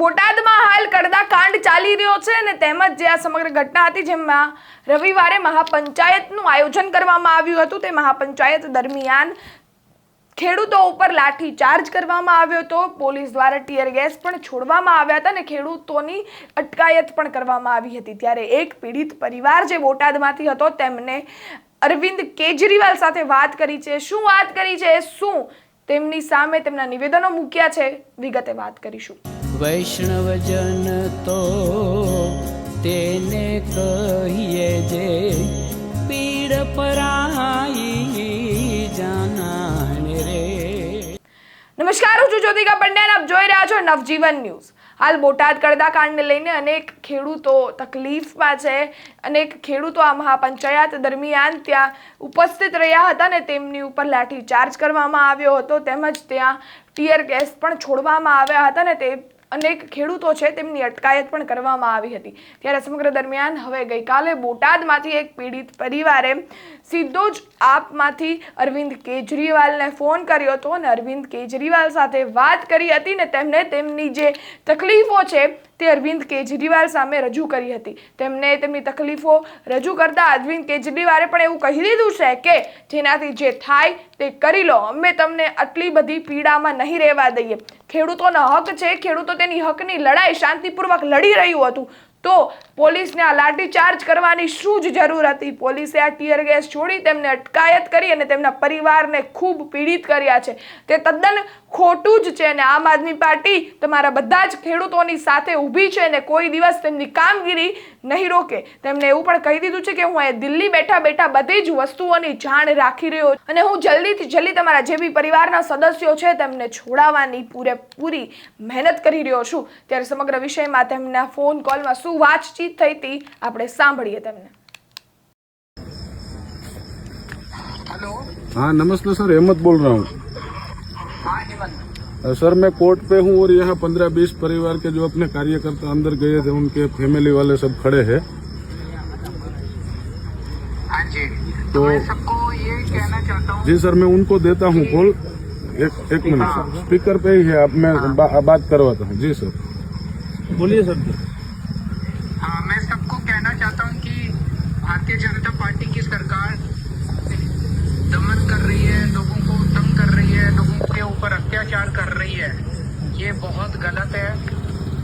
બોટાદમાં હાલ કડદા કાંડ ચાલી રહ્યો છે અને તેમજ જે આ સમગ્ર ઘટના હતી જેમાં રવિવારે મહાપંચાયતનું આયોજન કરવામાં આવ્યું હતું, તે મહાપંચાયત દરમિયાન ખેડૂતો ઉપર લાઠી ચાર્જ કરવામાં આવ્યો હતો. પોલીસ દ્વારા ટીયર ગેસ પણ છોડવામાં આવ્યા હતા અને ખેડૂતોની અટકાયત પણ કરવામાં આવી હતી. ત્યારે એક પીડિત પરિવાર જે બોટાદમાંથી હતો, તેમને અરવિંદ કેજરીવાલ સાથે વાત કરી છે. શું વાત કરી છે? શું? તેમની સામે તેમના નિવેદનો મૂક્યા છે. વિગતે વાત કરીશું. વૈષ્ણવજન તો તેને કહીએ જે પીડ પરાઈ જાનાને રે. નમસ્કાર, હું છું જ્યોતિકા પંડ્યા આપ જોઈ રહ્યા છો નવજીવન ન્યૂઝ. હાલ બોટાદ કડદા કાંડને લઈને અનેક ખેડૂતો તકલીફમાં છે. અનેક ખેડૂતો આ મહાપંચાયત દરમિયાન ત્યાં ઉપસ્થિત રહ્યા હતા ને તેમની ઉપર લાઠી ચાર્જ કરવામાં આવ્યો હતો. તેમજ ત્યાં ટીયર ગેસ પણ છોડવામાં આવ્યા હતા ને તે અનેક ખેડૂતો છે તેમની અટકાયત પણ કરવામાં આવી હતી. ત્યારે સમગ્ર દરમિયાન હવે ગઈકાલે બોટાદમાંથી એક પીડિત પરિવારે સીધો જ આપમાંથી અરવિંદ કેજરીવાલને ફોન કર્યો હતો અને અરવિંદ કેજરીવાલ સાથે વાત કરી હતી ને તેમને તેમની જે તકલીફો છે તે અરવિંદ કેજરીવાલ સામે રજૂ કરી હતી. તેમને તેમની તકલીફો રજૂ કરતા અરવિંદ કેજરીવાલે પણ એવું કહી દીધું છે કે, જેનાથી જે થાય તે કરી લો. અમે તમને આટલી બધી પીડામાં નહીં રહેવા દઈએ. ખેડૂતોનો હક છે. ખેડૂતો તેની હકની લડાઈ શાંતિપૂર્વક લડી રહ્યું હતું. તો પોલીસને આ લાઠીચાર્જ કરવાની શું જ જરૂર હતી? પોલીસે આ ટીયર ગેસ છોડી તેમને અટકાયત કરી અને તેમના પરિવારને ખૂબ પીડિત કર્યા છે. તે તદ્દન ખોટું જ છે અને આમ આદમી પાર્ટી તમારા બધા જ ખેડૂતોની સાથે ઊભી છે અને કોઈ દિવસ તેમની કામગીરી નહીં રોકે. તેમણે એવું પણ કહી દીધું છે કે હું અહીંયા દિલ્હી બેઠા બેઠા બધી જ વસ્તુઓની જાણ રાખી રહ્યો છું અને હું જલ્દીથી જલ્દી તમારા જે બી પરિવારના સદસ્યો છે તેમને છોડાવવાની પૂરેપૂરી મહેનત કરી રહ્યો છું. ત્યારે સમગ્ર વિષયમાં તેમના ફોન કોલમાં શું વાતચીત થઈ હતી આપણે સાંભળીએ તેમને हेलो हाँ नमस्ते सर हेमंत बोल रहा हूँ हाँ हेमंत अ, सर मैं कोर्ट पे हूँ और यहाँ पंद्रह बीस परिवार के जो अपने कार्यकर्ता अंदर गए थे उनके फैमिली वाले सब खड़े हैं हाँ जी तो- तो मैं सबको ये कहना चाहता हूँ जी सर मैं उनको देता हूँ कॉल एक एक मिनट सर स्पीकर पे ही है अब मैं बा, बात करवाता हूँ जी सर बोलिए सर हाँ ऊपर कर रही है। ये बहुत गलत है।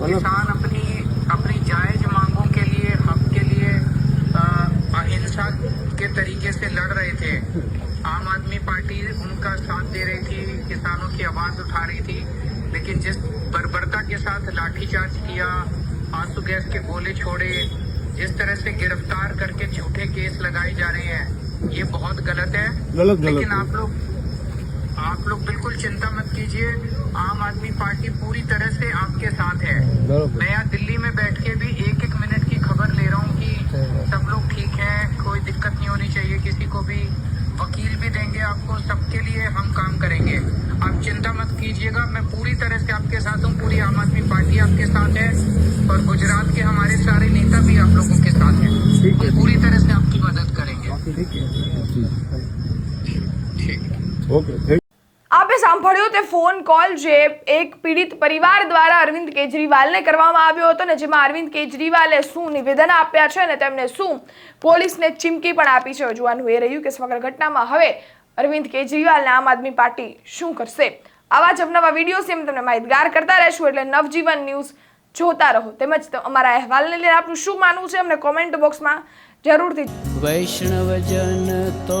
किसान अपनी अपनी जायज़ मांगों के लिए हक के लिए अहिंसा के तरीके से लड़ रहे थे। आम आदमी पार्टी उनका साथ दे रही थी किसानों की आवाज़ उठा रही थी। लेकिन जिस बर्बरता के साथ लाठीचार्ज किया आँसू गैस के गोले छोड़े जिस तरह से गिरफ़्तार करके झूठे केस लगाए जा रहे हैं ये बहुत गलत है। गलत गलत। लेकिन आप लोग आप लोग बिल्कुल चिंता मत कीजिए आम आदमी पार्टी पूरी तरह से आपके साथ है। मैं यहाँ दिल्ली में बैठ के भी एक एक मिनट की खबर ले रहा हूँ कि सब लोग ठीक हैं कोई दिक्कत नहीं होनी चाहिए किसी को भी वकील भी देंगे आपको सबके लिए हम काम करेंगे। आप चिंता मत कीजिएगा मैं पूरी तरह से आपके साथ हूँ पूरी आम आदमी पार्टी आपके साथ है और गुजरात के हमारे सारे नेता भी आप लोगों के साथ हैं। हम पूरी तरह से आपकी मदद करेंगे। ठीक ओके थैंक આપે સાંભળ્યો તે ફોન કોલ જે એક પીડિત પરિવાર દ્વારા અરવિંદ કેજરીવાલને કરવામાં આવ્યો હતો ને જેમાં અરવિંદ કેજરીવાલે શું નિવેદન આપ્યા છે ને તેમને શું પોલીસને ચીમકી પણ આપી છે? જોવાનું એ રહ્યું કે સમગ્ર ઘટનામાં હવે અરવિંદ કેજરીવાલને આમ આદમી પાર્ટી શું કરશે? આવા જ અવનવા વિડીયોઝ એમ તમને માહિતગાર કરતા રહેશું એટલે નવજીવન ન્યૂઝ જોતા રહો. તેમજ અમારા અહેવાલને લઈને આપનું શું માનવું છે? અમને કોમેન્ટ બોક્સમાં જરૂરથી વૈષ્ણવજન તો